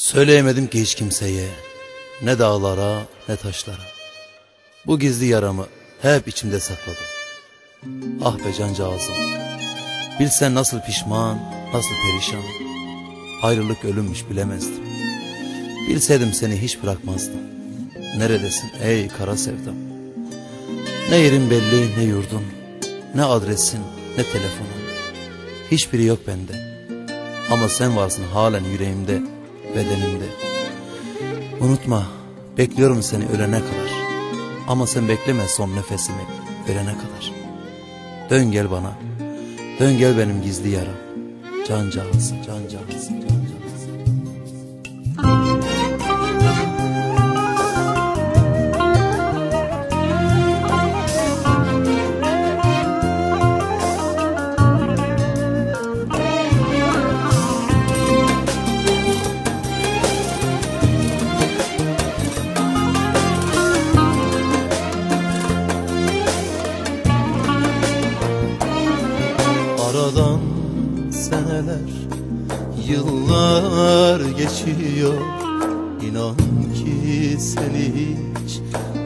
Söyleyemedim ki hiç kimseye, ne dağlara ne taşlara. Bu gizli yaramı hep içimde sakladım. Ah be cancağızım, bilsen nasıl pişman, nasıl perişan. Ayrılık ölümmüş bilemezdim. Bilseydim seni hiç bırakmazdım. Neredesin ey kara sevdam? Ne yerin belli ne yurdun, ne adresin ne telefonun. Hiçbiri yok bende. Ama sen varsın halen yüreğimde, bedenimde. Unutma, bekliyorum seni ölene kadar. Ama sen bekleme son nefesimi verene kadar. Dön gel bana, dön gel benim gizli yaram. Cancağız, cancağız, cancağız. Aradan seneler, yıllar geçiyor. İnan ki seni hiç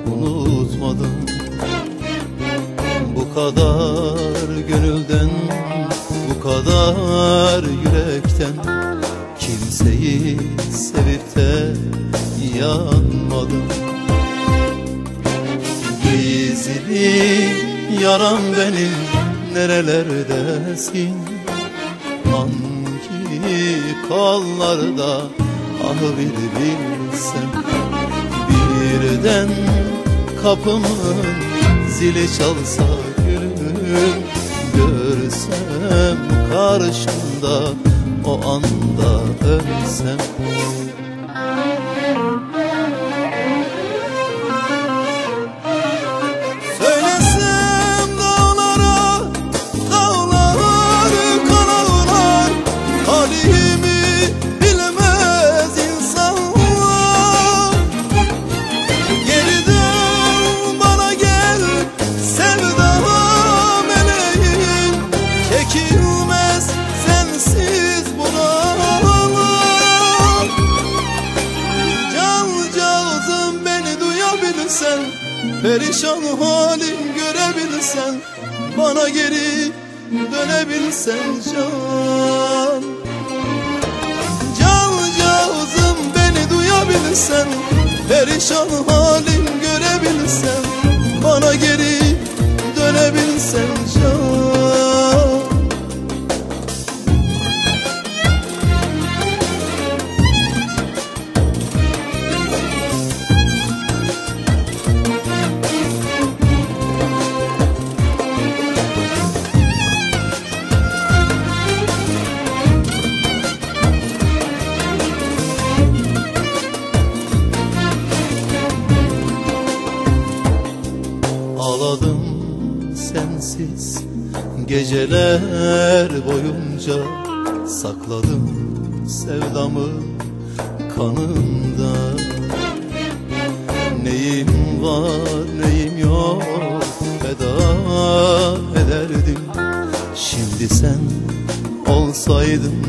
unutmadım. Bu kadar gönülden, bu kadar yürekten Kimseyi sevip de yanmadım. Gizli yaram benim nerelerdesin Hangi kollarda ah bir bilsem Birden kapımın zili çalsa gülüm Görsem karşımda o anda ölsem Perişan halim görebilirsen Bana geri dönebilsen can. Cancağızım beni duyabilirsen Perişan halim görebilirsen Ağladım sensiz. Geceler boyunca Sakladım sevdamı kanımda Neyim var neyim yok feda ederdim. Şimdi sen olsaydın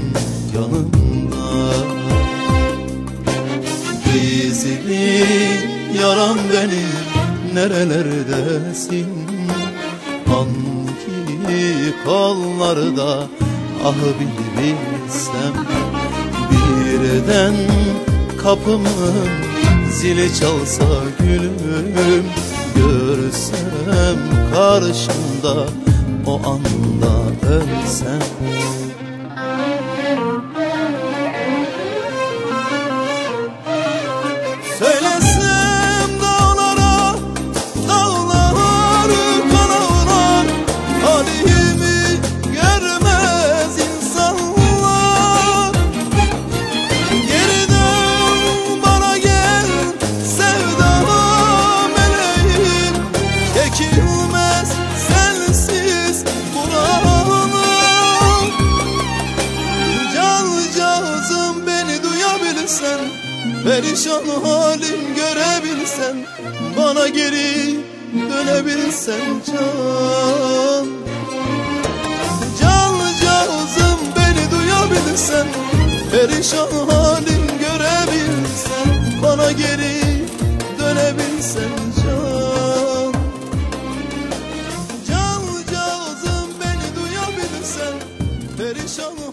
yanımda. Gizli yaram benim nerelerdesin? Hangi kollarda? Ah bir bilsem Birden kapımın zili çalsa gülüm Görsem karşımda o anda ölsem Perişan halim görebilsen Bana geri dönebilsen can. Canlı cazım beni duyabilirsen Perişan halim görebilsen Bana geri dönebilsen can. Canlı beni duyabilirsen Perişan